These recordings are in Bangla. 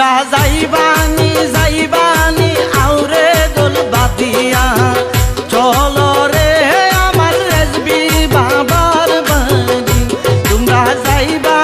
তোমরা যাইবানি যাইবানি আউরে দোল বাতিয়া চল রে আমার বাবার বাড়ি। তোমরা যাইবা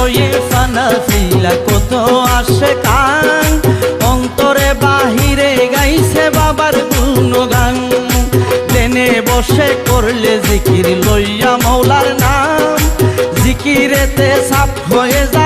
হয়ে ফানা ফিলা কত আসে কান। অন্তরে বসে করলে জিকির লইয়া মৌলার নাম। জিকিরেতে সাপ হয়ে যায়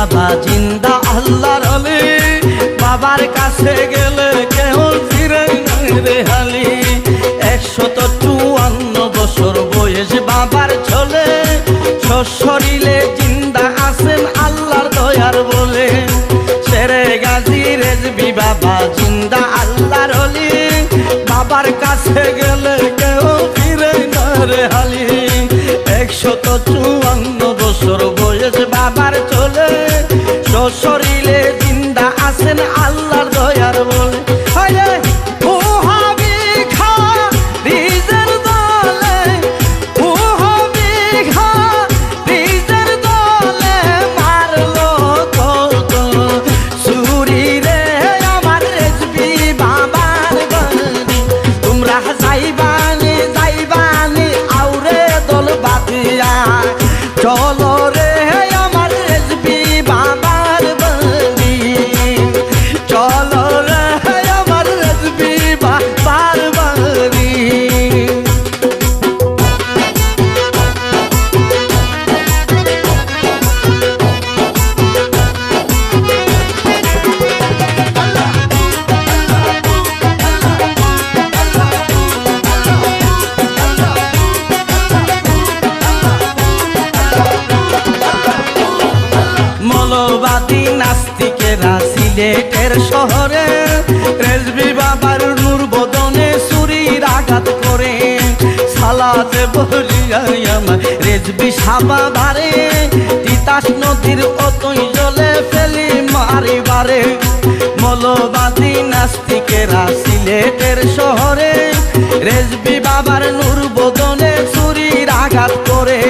বাবা জিন্দা আল্লাহর অলি বাবার কাছে গেলে কেউ ফিরে রে হালি। একশত চুয়ান্ন বছর বয়স বাবার চলে শরীরে জিন্দা আছেন আল্লাহর দয়ার বলে। ছেড়ে গাছি রেজবি বাবা জিন্দা আল্লাহর অলি। বাবার কাছে গেলে কেউ ফিরে রে হালি। একশত চুয়ান্ন বছর বয়স বাবার চলে শরীরে। সিলেটের শহরে, রেজবি বাবার নূর বদনে সুরির আঘাত করে। সালাতে বলিয়াই আমার রেজবি সাবা বারে তিতাস নদীর অতই জলে ফেলি মারিবারে মৌলবাদী নাস্তিকেরা সিলেটের শহরে, রেজবি বাবার নূর